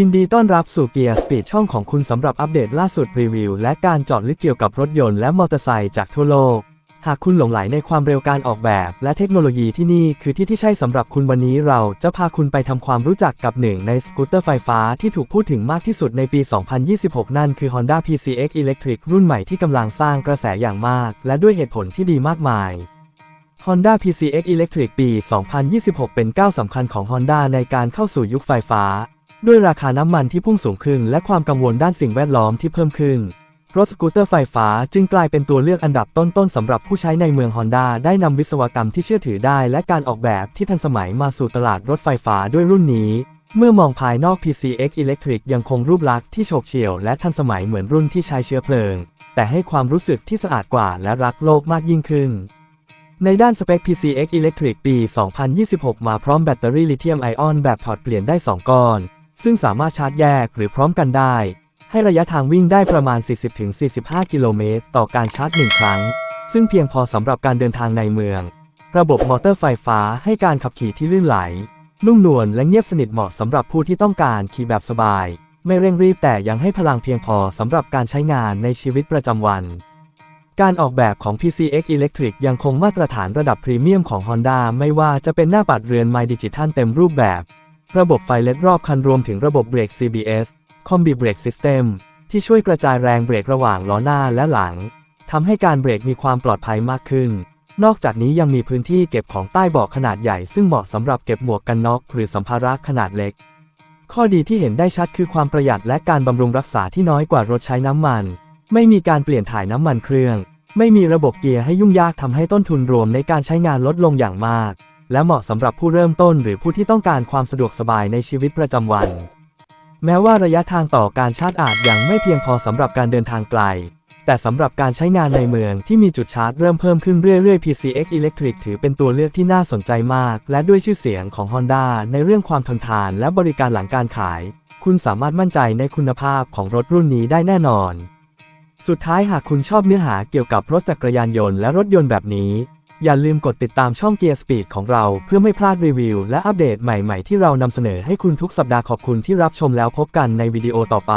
ยินดีต้อนรับสู่เกียร์สปีดช่องของคุณสำหรับอัปเดตล่าสุดรีวิว และการจาะลึกเกี่ยวกับรถยนต์และมอเตอร์ไซค์จากทั่วโลก หากคุณหลงไหลในความเร็วการออกแบบ และเทคโนโลยีที่นี่คือที่ที่ใช่สำหรับคุณวันนี้เราจะพาคุณไปทำความรู้จักกับหนึ่งในสกูตเตอร์ไฟฟ้าที่ถูกพูดถึงมากที่สุดในปี 2026 นั่นคือ Honda PCX Electric รุ่นใหม่ที่กำลังสร้างกระแสอย่างมาก และด้วยเหตุผลที่ดีมากมาย Honda PCX Electric ปี 2026 เป็นก้าวสำคัญของ Honda ในการเข้าสู่ยุคไฟฟ้า ด้วยราคาน้ำมันที่พุ่งสูงขึ้น และความกังวลด้านสิ่งแวดล้อมที่เพิ่มขึ้น รถสกูตเตอร์ไฟฟ้าจึงกลายเป็นตัวเลือกอันดับต้นๆสำหรับผู้ใช้ในเมือง Honda ได้นำวิศวกรรมที่เชื่อถือได้ และการออกแบบที่ทันสมัยมาสู่ตลาดรถไฟฟ้าด้วยรุ่นนี้ เมื่อมองภายนอก PCX Electric ยังคงรูปลักษณ์ที่โฉบเฉี่ยวและทันสมัยเหมือนรุ่นที่ใช้เชื้อเพลิง แต่ให้ความรู้สึกที่สะอาดกว่าและรักโลกมากยิ่งขึ้นในด้านสเปค PCX Electric ปี 2026 มาพร้อมแบตเตอรี่ลิเธียมไอออนแบบถอดเปลี่ยนได้ 2 ก้อน ซึ่งสามารถชาร์จแยกหรือพร้อมกันได้ ให้ระยะทางวิ่งได้ประมาณ 40-45 กิโลเมตรต่อการชาร์จ 1 ครั้ง ซึ่งเพียงพอสำหรับการเดินทางในเมือง ระบบมอเตอร์ไฟฟ้าให้การขับขี่ที่ลื่นไหล นุ่มนวลและเงียบสนิทเหมาะสำหรับผู้ที่ต้องการขี่แบบสบาย ไม่เร่งรีบแต่ยังให้พลังเพียงพอสำหรับการใช้งานในชีวิตประจำวันการออกแบบของ PCX Electric ยังคงมาตรฐานระดับพรีเมียมของ Honda ไม่ว่าจะเป็นหน้าปัดเรือน My Digital เต็มรูปแบบ ระบบไฟเล็ดรอบคันรวมถึงระบบเบรก CBS Combi Brake System ที่ช่วยกระจายแรงเบรกระหว่างล้อหน้าและหลังทำให้การเบรกมีความปลอดภัยมากขึ้น นอกจากนี้ยังมีพื้นที่เก็บของใต้เบาะขนาดใหญ่ซึ่งเหมาะสำหรับเก็บหมวกกันน็อกหรือสัมภาระขนาดเล็ก ข้อดีที่เห็นได้ชัดคือความประหยัดและการบำรุงรักษาที่น้อยกว่ารถใช้น้ำมัน ไม่มีการเปลี่ยนถ่ายน้ำมันเครื่อง ไม่มีระบบเกียร์ให้ยุ่งยากทำให้ต้นทุนรวมในการใช้งานลดลงอย่างมาก และเหมาะสำหรับผู้เริ่มต้นหรือผู้ที่ต้องการความสะดวกสบายในชีวิตประจำวัน แม้ว่าระยะทางต่อการชาร์จอาจยังไม่เพียงพอสำหรับการเดินทางไกล แต่สำหรับการใช้งานในเมืองที่มีจุดชาร์จเริ่มเพิ่มขึ้นเรื่อยๆ PCX Electric ถือเป็นตัวเลือกที่น่าสนใจมาก และด้วยชื่อเสียงของ Honda ในเรื่องความทนทานและบริการหลังการขาย คุณสามารถมั่นใจในคุณภาพของรถรุ่นนี้ได้แน่นอน สุดท้ายหากคุณชอบเนื้อหาเกี่ยวกับรถจักรยานยนต์และรถยนต์แบบนี้ อย่าลืมกดติดตามช่อง Gear Speed ของเราเพื่อไม่พลาดรีวิว และอัปเดตใหม่ๆ ที่เรานำเสนอให้คุณทุกสัปดาห์ขอบคุณที่รับชมแล้วพบกันในวิดีโอต่อไป